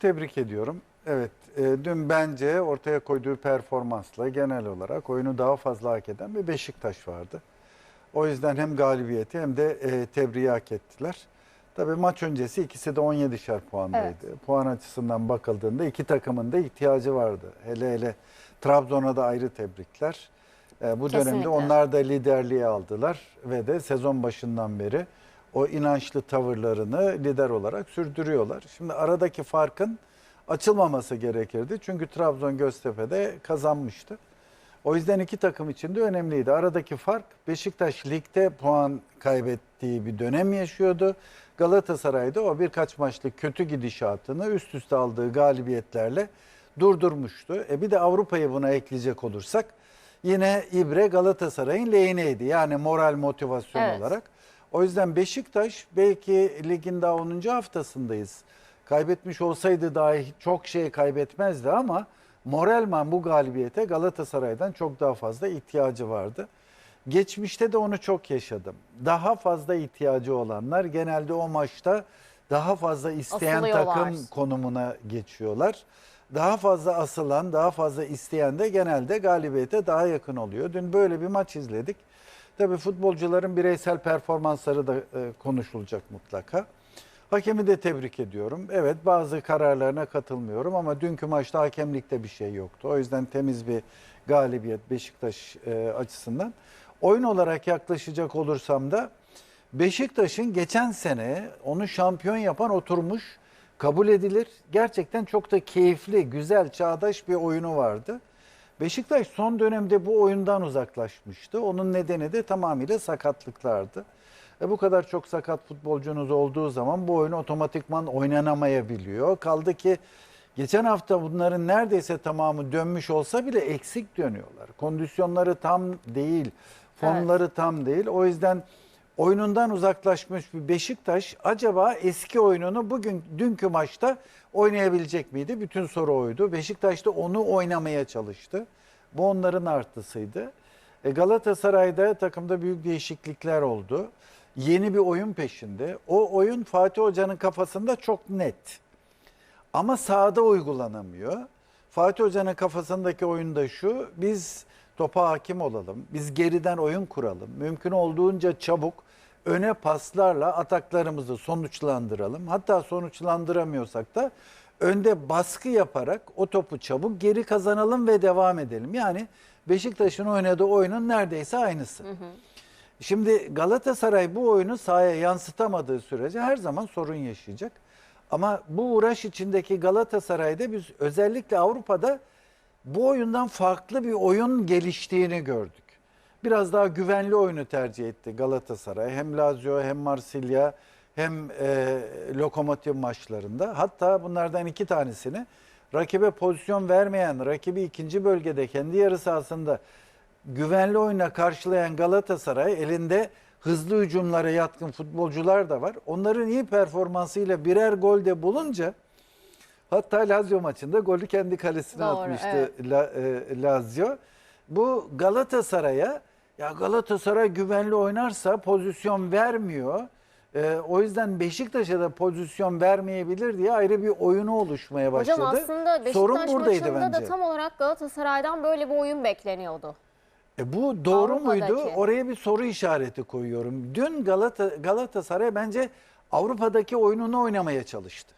Tebrik ediyorum. Evet, e, dün bence ortaya koyduğu performansla genel olarak oyunu daha fazla hak eden bir Beşiktaş vardı. O yüzden hem galibiyeti hem de e, tebriği hak ettiler. Tabii maç öncesi ikisi de 17'şer puandaydı. Puan açısından bakıldığında iki takımın da ihtiyacı vardı. Hele hele Trabzon'a da ayrı tebrikler. E, bu dönemde Kesinlikle. onlar da liderliği aldılar ve de sezon başından beri o inançlı tavırlarını lider olarak sürdürüyorlar. Şimdi aradaki farkın açılmaması gerekirdi. Çünkü Trabzon Göztepe'de kazanmıştı. O yüzden iki takım için de önemliydi. Aradaki fark Beşiktaş ligde puan kaybettiği bir dönem yaşıyordu. Galatasaray'da o birkaç maçlık kötü gidişatını üst üste aldığı galibiyetlerle durdurmuştu. E bir de Avrupa'yı buna ekleyecek olursak yine İbre Galatasaray'ın lehineydi. Yani moral motivasyon Evet. olarak. O yüzden Beşiktaş belki ligin daha 10. haftasındayız. Kaybetmiş olsaydı dahi çok şey kaybetmezdi ama moralman bu galibiyete Galatasaray'dan çok daha fazla ihtiyacı vardı. Geçmişte de onu çok yaşadım. Daha fazla ihtiyacı olanlar genelde o maçta daha fazla isteyen Asılıyorlar. takım konumuna geçiyorlar. Daha fazla asılan, daha fazla isteyen de genelde galibiyete daha yakın oluyor. Dün böyle bir maç izledik. Tabii futbolcuların bireysel performansları da e, konuşulacak mutlaka. Hakemi de tebrik ediyorum. Evet bazı kararlarına katılmıyorum ama dünkü maçta hakemlikte bir şey yoktu. O yüzden temiz bir galibiyet Beşiktaş e, açısından. Oyun olarak yaklaşacak olursam da Beşiktaş'ın geçen sene onu şampiyon yapan oturmuş, kabul edilir. Gerçekten çok da keyifli, güzel, çağdaş bir oyunu vardı. Beşiktaş son dönemde bu oyundan uzaklaşmıştı. Onun nedeni de tamamıyla sakatlıklardı. E bu kadar çok sakat futbolcunuz olduğu zaman bu oyun otomatikman oynanamayabiliyor. Kaldı ki geçen hafta bunların neredeyse tamamı dönmüş olsa bile eksik dönüyorlar. Kondisyonları tam değil, formları tam değil. O yüzden oyunundan uzaklaşmış bir Beşiktaş acaba eski oyununu bugün dünkü maçta oynayabilecek miydi? Bütün soru oydu. Beşiktaş da onu oynamaya çalıştı. Bu onların artısıydı. E Galatasaray'da takımda büyük değişiklikler oldu. Yeni bir oyun peşinde. O oyun Fatih Hoca'nın kafasında çok net. Ama sahada uygulanamıyor. Fatih Hoca'nın kafasındaki oyun da şu. Biz topa hakim olalım. Biz geriden oyun kuralım. Mümkün olduğunca çabuk öne paslarla ataklarımızı sonuçlandıralım. Hatta sonuçlandıramıyorsak da önde baskı yaparak o topu çabuk geri kazanalım ve devam edelim. Yani Beşiktaş'ın oynadığı oyunun neredeyse aynısı. Şimdi Galatasaray bu oyunu sahaya yansıtamadığı sürece her zaman sorun yaşayacak. Ama bu uğraş içindeki Galatasaray'da biz özellikle Avrupa'da bu oyundan farklı bir oyun geliştiğini gördük. Biraz daha güvenli oyunu tercih etti Galatasaray. Hem Lazio hem Marsilya hem e, Lokomotiv maçlarında. Hatta bunlardan iki tanesini rakibe pozisyon vermeyen, rakibi ikinci bölgede kendi yarı sahasında güvenli oyuna karşılayan Galatasaray elinde hızlı hücumlara yatkın futbolcular da var. Onların iyi performansıyla birer gol de bulunca hatta Lazio maçında golü kendi kalesine Doğru, atmıştı evet. La- e, Lazio. Bu Galatasaray'a ya Galatasaray güvenli oynarsa pozisyon vermiyor. E, o yüzden Beşiktaş'a da pozisyon vermeyebilir diye ayrı bir oyunu oluşmaya başladı. Hocam aslında Beşiktaş Sorun buradaydı maçında bence. da tam olarak Galatasaray'dan böyle bir oyun bekleniyordu. E bu doğru Avrupa'daki. muydu? Oraya bir soru işareti koyuyorum. Dün Galata, Galatasaray bence Avrupa'daki oyununu oynamaya çalıştı.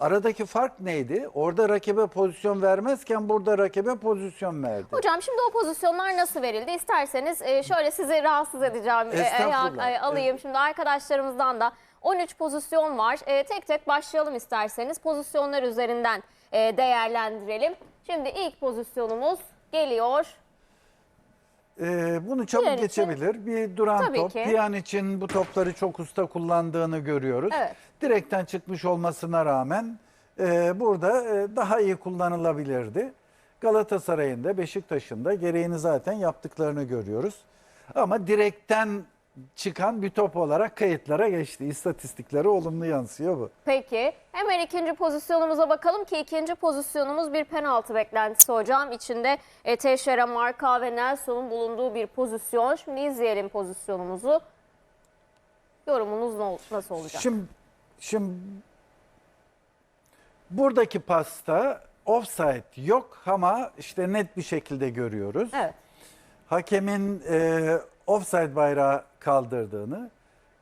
Aradaki fark neydi? Orada rakibe pozisyon vermezken burada rakibe pozisyon verdi. Hocam şimdi o pozisyonlar nasıl verildi? İsterseniz e, şöyle sizi rahatsız edeceğim. E, Estağfurullah. e, alayım şimdi arkadaşlarımızdan da 13 pozisyon var. E, tek tek başlayalım isterseniz. Pozisyonlar üzerinden e, değerlendirelim. Şimdi ilk pozisyonumuz geliyor. Ee, bunu çabuk Diğer için- geçebilir. Bir duran Tabii top. ki. Piyan için bu topları çok usta kullandığını görüyoruz. Evet. Direkten çıkmış olmasına rağmen e, burada e, daha iyi kullanılabilirdi. Galatasaray'ın da Beşiktaş'ın da gereğini zaten yaptıklarını görüyoruz. Ama direkten çıkan bir top olarak kayıtlara geçti. İstatistiklere olumlu yansıyor bu. Peki hemen ikinci pozisyonumuza bakalım ki ikinci pozisyonumuz bir penaltı beklentisi hocam. İçinde e, Teixeira, Marka ve Nelson'un bulunduğu bir pozisyon. Şimdi izleyelim pozisyonumuzu. Yorumunuz nasıl olacak? Şimdi, şimdi Buradaki pasta offside yok ama işte net bir şekilde görüyoruz. Evet. Hakemin e, offside bayrağı kaldırdığını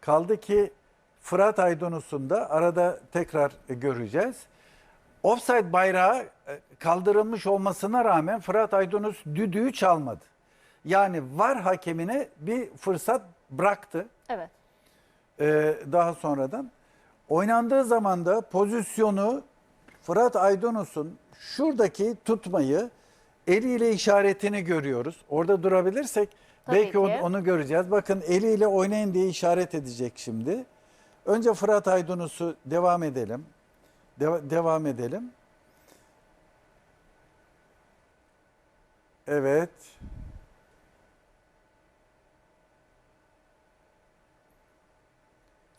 kaldı ki Fırat Aydınus'un da arada tekrar göreceğiz. Offside bayrağı e, kaldırılmış olmasına rağmen Fırat Aydınus düdüğü çalmadı. Yani var hakemine bir fırsat bıraktı Evet. e, daha sonradan. Oynandığı zaman da pozisyonu Fırat Aydınus'un şuradaki tutmayı eliyle işaretini görüyoruz. Orada durabilirsek Tabii belki onu, ki. onu göreceğiz. Bakın eliyle oynayın diye işaret edecek şimdi. Önce Fırat Aydınus'u devam edelim. Deva- devam edelim. Evet.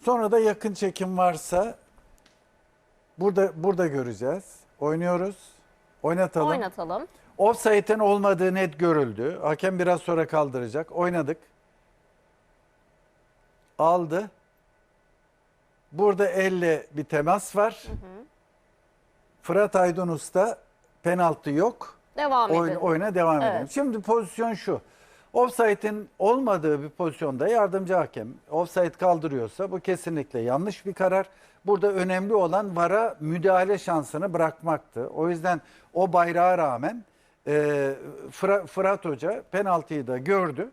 Sonra da yakın çekim varsa burada burada göreceğiz. Oynuyoruz. Oynatalım. Oynatalım. Offside'in olmadığı net görüldü. Hakem biraz sonra kaldıracak. Oynadık. Aldı. Burada elle bir temas var. Fırat Aydınus'ta penaltı yok. Devam Oyun, edelim. oyuna devam Evet. edelim. Şimdi pozisyon şu. Offside'in olmadığı bir pozisyonda yardımcı hakem offside kaldırıyorsa bu kesinlikle yanlış bir karar. Burada önemli olan VAR'a müdahale şansını bırakmaktı. O yüzden o bayrağa rağmen e, Fıra- Fırat Hoca penaltıyı da gördü.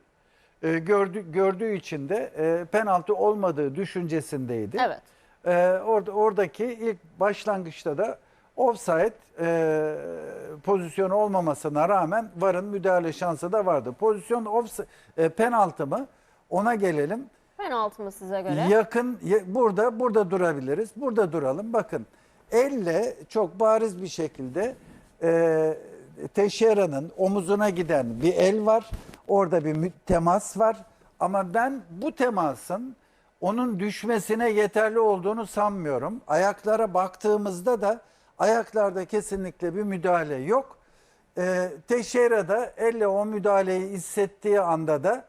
E, gördü gördüğü için de e, penaltı olmadığı düşüncesindeydi. Evet. Ee, orada oradaki ilk başlangıçta da offside e, pozisyonu olmamasına rağmen VAR'ın müdahale şansı da vardı. Pozisyon offside, e, penaltı mı? Ona gelelim. Penaltı mı size göre? Yakın ya- burada burada durabiliriz. Burada duralım. Bakın elle çok bariz bir şekilde e, Teixeira'nın omuzuna giden bir el var. Orada bir temas var. Ama ben bu temasın onun düşmesine yeterli olduğunu sanmıyorum. Ayaklara baktığımızda da ayaklarda kesinlikle bir müdahale yok. E, Teixeira da elle o müdahaleyi hissettiği anda da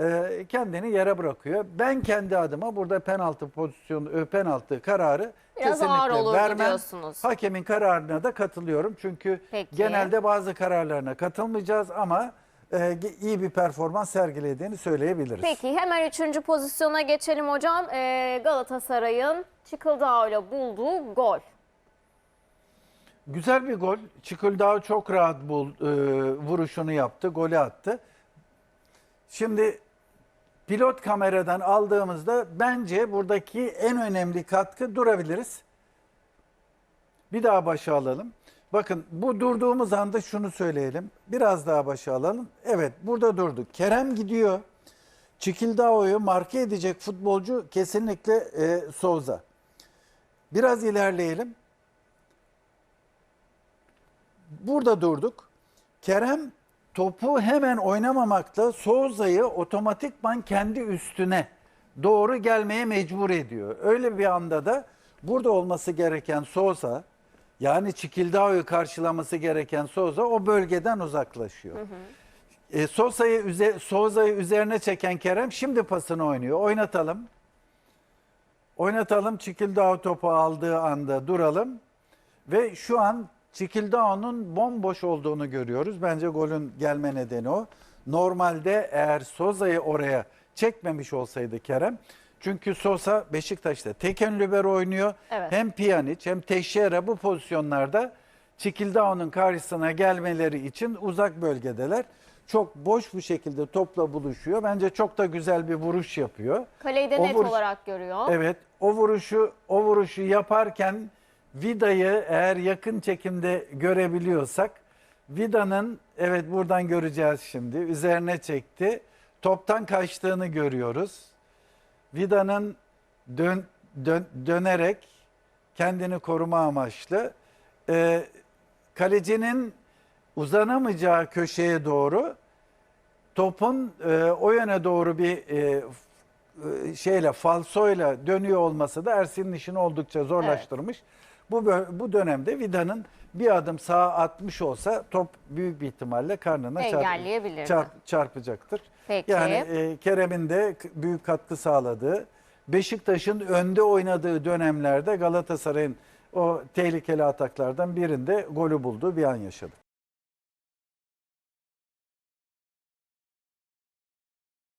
e, kendini yere bırakıyor. Ben kendi adıma burada penaltı pozisyonu, e, penaltı kararı Biraz kesinlikle ağır olurdu vermem. diyorsunuz. Hakemin kararına da katılıyorum. Çünkü Peki. genelde bazı kararlarına katılmayacağız ama e, iyi bir performans sergilediğini söyleyebiliriz. Peki hemen üçüncü pozisyona geçelim hocam. Ee, Galatasaray'ın Çıkıldağ ile bulduğu gol. Güzel bir gol. Çikıldağ çok rahat bul, e, vuruşunu yaptı, golü attı. Şimdi pilot kameradan aldığımızda bence buradaki en önemli katkı durabiliriz. Bir daha başa alalım. Bakın bu durduğumuz anda şunu söyleyelim. Biraz daha başa alalım. Evet burada durduk. Kerem gidiyor. Çikildao'yu marke edecek futbolcu kesinlikle e, Souza. Biraz ilerleyelim. Burada durduk. Kerem topu hemen oynamamakla Souza'yı otomatikman kendi üstüne doğru gelmeye mecbur ediyor. Öyle bir anda da burada olması gereken Souza yani Çikildao'yu karşılaması gereken Souza o bölgeden uzaklaşıyor. E, Souza'yı üze, Souza'yı üzerine çeken Kerem şimdi pasını oynuyor. Oynatalım. Oynatalım. Çikildao topu aldığı anda duralım. Ve şu an Çikildao'nun bomboş olduğunu görüyoruz. Bence golün gelme nedeni o. Normalde eğer Soza'yı oraya çekmemiş olsaydı Kerem. Çünkü Sosa Beşiktaş'ta tek ön libero oynuyor. Evet. Hem Pjanic hem Teixeira bu pozisyonlarda Çikildao'nun karşısına gelmeleri için uzak bölgedeler. Çok boş bir şekilde topla buluşuyor. Bence çok da güzel bir vuruş yapıyor. Kaleyi de O net vuruş- olarak görüyor. Evet, o vuruşu o vuruşu yaparken Vida'yı eğer yakın çekimde görebiliyorsak Vida'nın evet buradan göreceğiz şimdi üzerine çekti. Toptan kaçtığını görüyoruz. Vida'nın dön, dön- dönerek kendini koruma amaçlı e, kalecinin uzanamayacağı köşeye doğru topun e, o yöne doğru bir e, e, şeyle falsoyla dönüyor olması da Ersin'in işini oldukça zorlaştırmış. Bu bu dönemde Vida'nın bir adım sağa atmış olsa top büyük bir ihtimalle karnına çarp- çarp- çarpacaktır. Peki. Yani e, Kerem'in de büyük katkı sağladığı, Beşiktaş'ın önde oynadığı dönemlerde Galatasaray'ın o tehlikeli ataklardan birinde golü bulduğu bir an yaşadık.